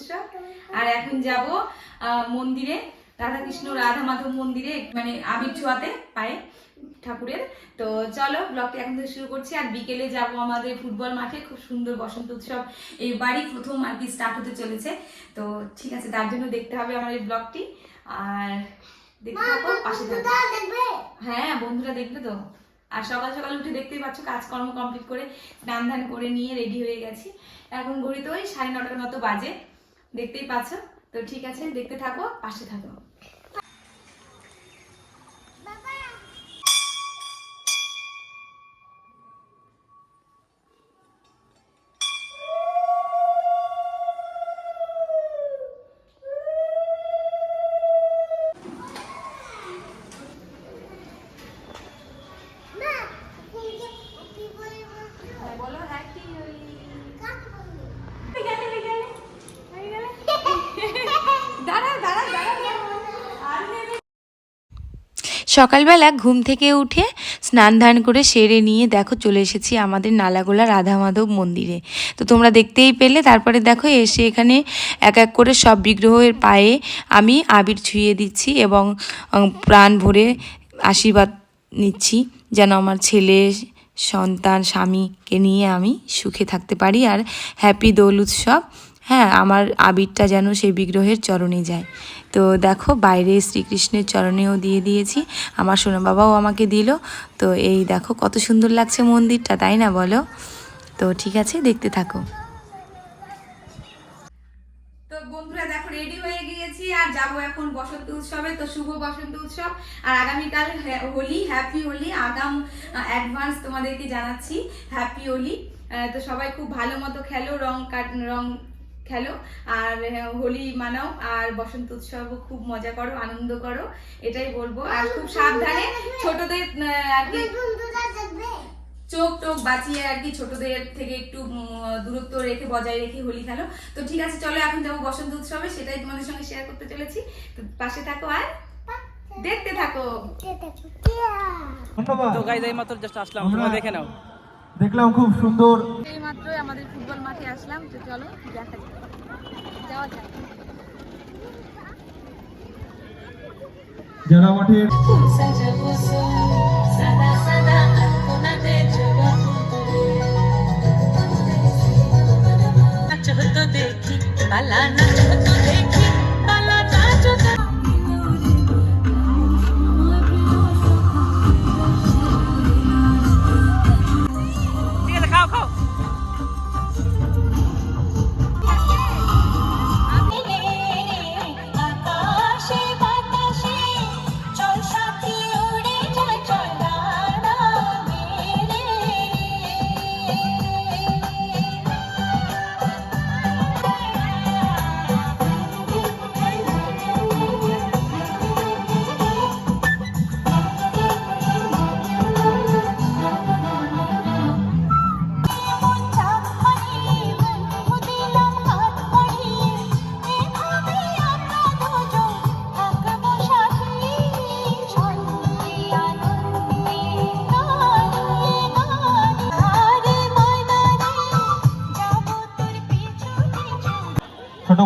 উৎসব আর এখন যাব মন্দিরে রাধাকৃষ্ণ রাধা মাধব মন্দিরে মানে আবির ছোঁয়াতে পায়ে ঠাকুরের। তো চলো ব্লগটা এখন থেকে শুরু করছি। আর বিকেলে যাব আমাদের ফুটবল মাঠে। খুব সুন্দর বসন্ত উৎসব। এইবারই প্রথম আর কি স্টার্ট হতে চলেছে। তো ঠিক আছে তার জন্য দেখতে হবে আমার এই ব্লগটি আর দেখতে থাকো পাশে থাকো। হ্যাঁ বন্ধুরা দেখবে তো। আর সকাল সকাল উঠে দেখতেই পাচ্ছ কাজকর্ম কমপ্লিট করে স্নান ধান করে নিয়ে রেডি হয়ে গেছি। এখন ঘড়িতে ওই সাড়ে নটার মতো বাজে। দেখতেই পাচ্ছ? তো ঠিক আছে দেখতে থাকো পাশে থাকো। সকালবেলা ঘুম থেকে উঠে স্নান ধান করে সেরে নিয়ে দেখো চলে এসেছি আমাদের নালাগোলা রাধা মাধব মন্দিরে। তো তোমরা দেখতেই পেলে, তারপরে দেখো এসে এখানে এক এক করে সব বিগ্রহের পায়ে আমি আবির ছুঁয়ে দিচ্ছি এবং প্রাণ ভরে আশীর্বাদ নিচ্ছি যেন আমার ছেলে, সন্তান, স্বামীকে নিয়ে আমি সুখে থাকতে পারি আর হ্যাপি দোল উৎসব হ্যাঁ আমার আবিরটা যেন সেই বিগ্রহের চরণে যায়। তো দেখো, বাইরে শ্রীকৃষ্ণের চরণেও দিয়ে দিয়েছি। আমার সোনা বাবাও আমাকে দিল। তো এই দেখো, কত সুন্দর লাগছে মন্দিরটা, তাই না বলো? তো ঠিক আছে, দেখতে থাকো। তো রেডি হয়ে গিয়েছি। আর যাব এখন বসন্ত উৎসবে। তো শুভ বসন্ত উৎসব। আর আগামীকাল হোলি হ্যাপি হোলি। আগাম অ্যাডভান্স তোমাদেরকে জানাচ্ছি হ্যাপি হোলি। তো সবাই খুব ভালো মতো খেলো, রং কাট, রং খেলো। আর হোলি মানাও আর বসন্ত উৎসব খুব মজা করো আনন্দ করো এটাই বলব। আর খুব সাবধানে ছোটদের আর কি চোখ টোক বাঁচিয়ে আর কি ছোটদের থেকে একটু দূরত্ব রেখে বজায় রেখে হোলি খেলো। তো ঠিক আছে চলো এখন যাব বসন্ত উৎসবে সেটাই তোমাদের সঙ্গে শেয়ার করতে চলেছি। তো পাশে থাকো আর দেখতে থাকো। ধন্যবাদ তো গাইজ এই মাত্র জাস্ট আসলাম তোমরা দেখে নাও। দেখলাম খুব সুন্দর। এই মাত্রই আমাদের ফুটবল মাঠে আসলাম তো চলো দেখা যাক। যাওয়া যাক। যারা মাঠের ঠিক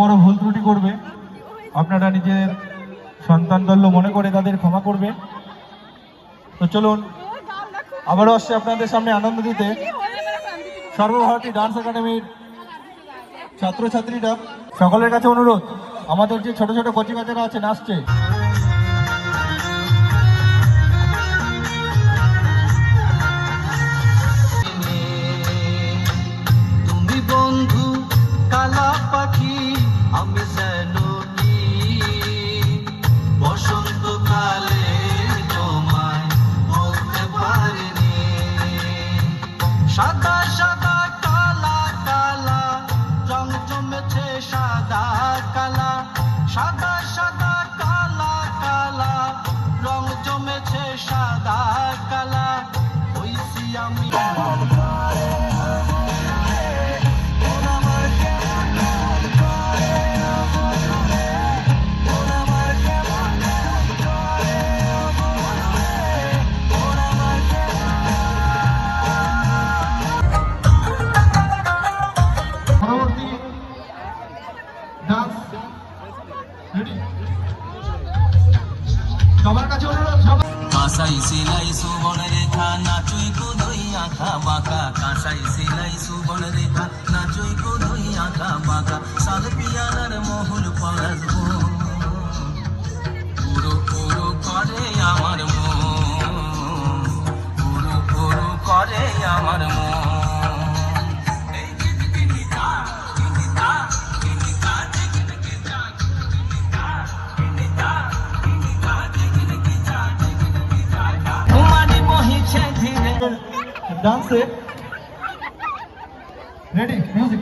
বড় ভুল ত্রুটি করবে, আপনারা নিজের সন্তান দল্য মনে করে তাদের ক্ষমা করবে। তো চলুন, আবারও আসছে আপনাদের সামনে আনন্দ দিতে। সর্বভারতী ডান্স একাডেমির ছাত্রছাত্রীরা, সকলের কাছে অনুরোধ, আমাদের যে ছোট ছোট কচি কাচারা আছে, নাচছে। ডান্স কাঁসাই সিলাই সুবন রেখা, নাচুই আঁকা বাঁকা। কাঁসাই সিলাই সুবন রেখা, নাচুই আঁকা বাঁকা। পিয়ালার মহুল পাড়ার পুরো পুরো করে আমার মন। পুরো পুরো করে আমার মন। dance it. Ready, music.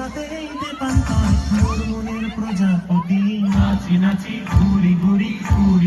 সাথেই দেপান্তর মোর প্রজাপতি। নাচি নাচি ঘুরি ঘুরি ঘুরি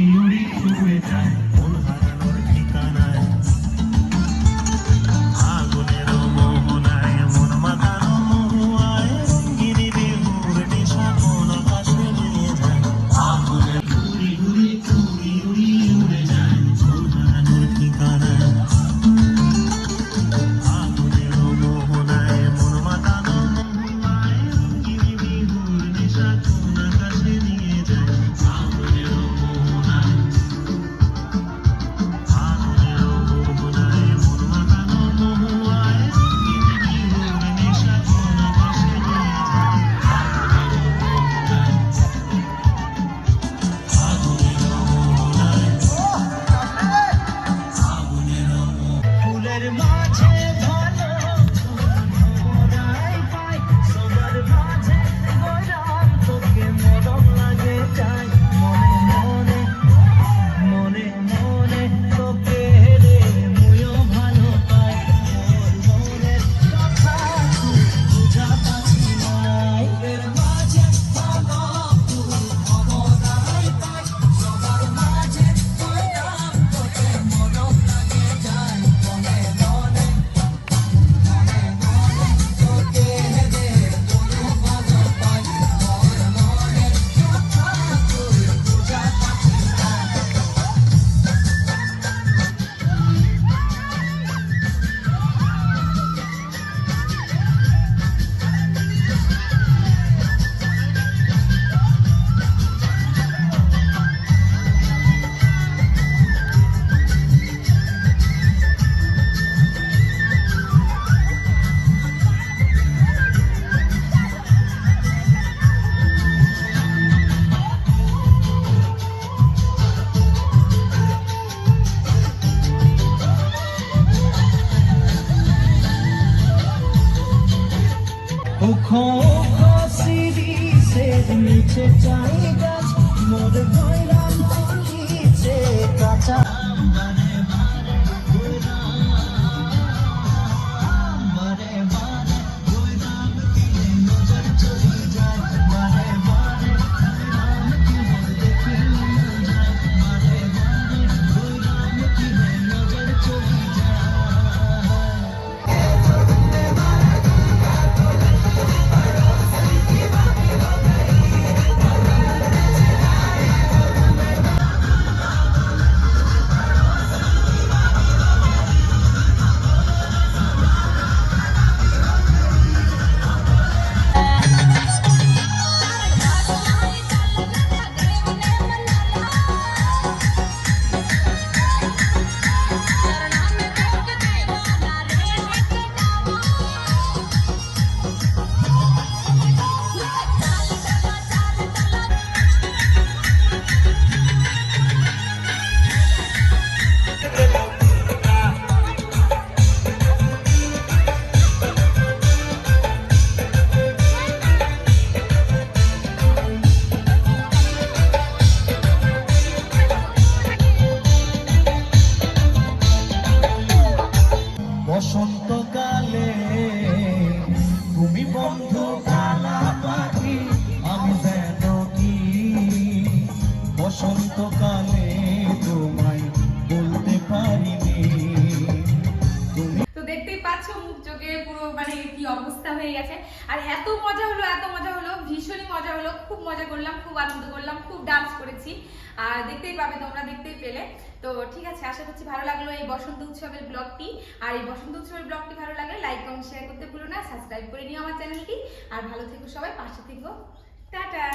হয়ে গেছে। আর এত মজা হলো, এত মজা হলো, ভীষণই মজা হলো। খুব মজা করলাম, খুব আনন্দ করলাম, খুব ডান্স করেছি। আর দেখতেই পাবে তোমরা, দেখতেই পেলে। তো ঠিক আছে, আশা করছি ভালো লাগল এই বসন্ত উৎসবের ব্লগটি আর এই বসন্ত উৎসবের ব্লগটি ভালো লাগলে লাইক কমেন্ট শেয়ার করতে ভুলো না। সাবস্ক্রাইব করে নিও আমার চ্যানেলটি আর ভালো থেকো সবাই, পাশে থেকো। টাটা!